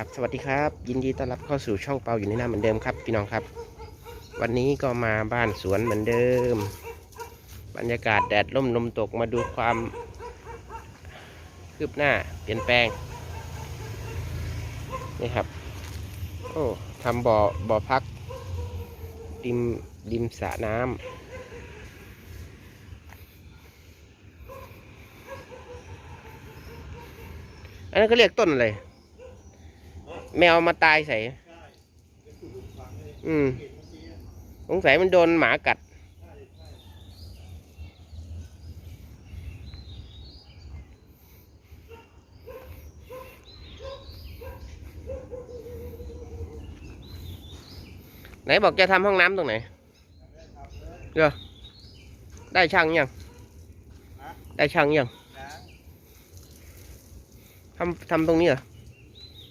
ครับสวัสดีครับ ยินดีต้อนรับเข้าสู่ช่องเปาอยู่ในน้ำเหมือนเดิมครับพี่น้องครับ วันนี้ก็มาบ้านสวนเหมือนเดิม บรรยากาศแดดร่มลมตกมาดูความคืบหน้าเปลี่ยนแปลงนี่ครับโอ้ทำบ่อบ่อพักริมริมสระน้ำอันนั้นก็เรียกต้นอะไร แมวมาตายใส่ อืม สงสัยมันโดนหมากัด ไหนบอกจะทำห้องน้ำตรงไหนเดี๋ยวได้ช่างยัง ได้ช่างยังทำทำตรงนี้เหรอ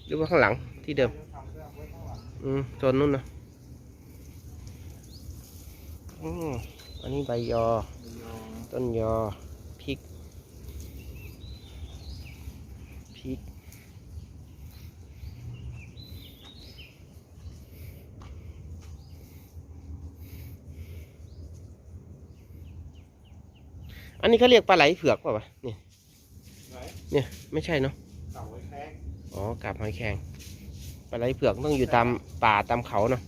หรือว่าข้างหลัง ที่เดิม อืมโซนนู้นนะอืมอันนี้ใบยอ ต้นยอ พริก พริก อันนี้เขาเรียกปลาไหลเผือกเปล่าวะเนี่ยไหนเนี่ย ไม่ใช่เนาะเต่าไว้แข้งอ๋อกาบหอยแครงป ลาไหลเผือกต้องอยู่ตามป่าตามเขาเนาะ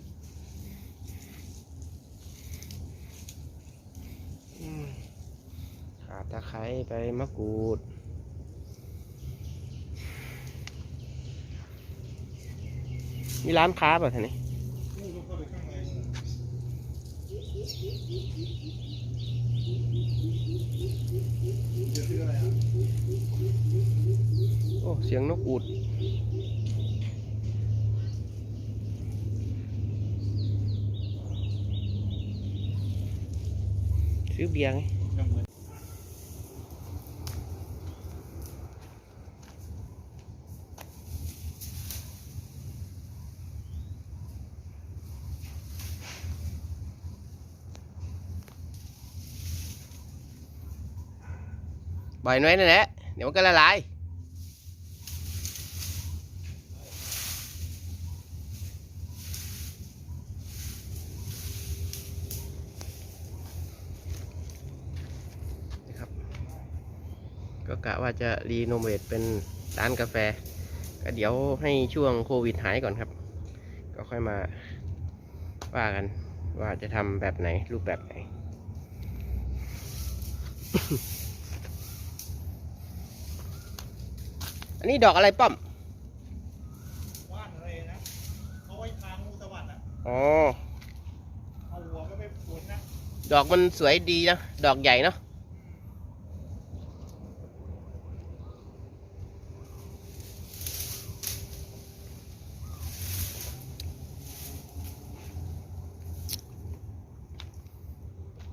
อืมขาตะไคร้ไปมะกรูดมีร้านค้าป่ะท่านี้โอ้ เสียงนกอูด ซื้อเบียร์ไงยังเหมือนปล่อยไว้นั่นแหละ เดี๋ยวมันก็ละลาย นะครับ ก็กะว่าจะรีโนเวทเป็นร้านกาแฟ ก็เดี๋ยวให้ช่วงโควิดหายก่อนครับ ก็ค่อยมาว่ากันว่าจะทำแบบไหนรูปแบบไหน อันนี้ดอกอะไรป้อมว่านอะไรนะเขาไว้ทางงูสวัสดิ์อะอ๋อเอาหัวก็ไม่สวนนะ ดอกมันสวยดีนะ ดอกใหญ่เนาะ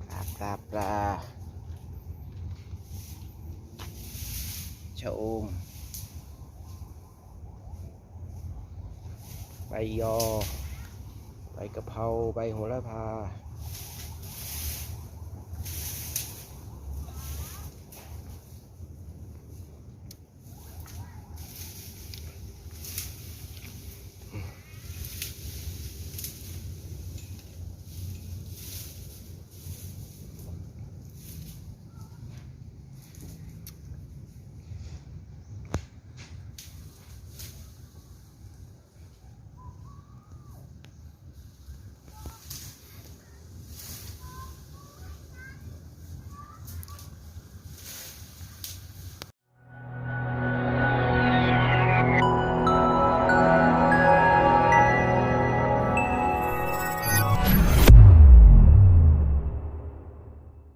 ปลาปลาปลาชะอมใบยอ ใบกะเพรา ใบโหระพา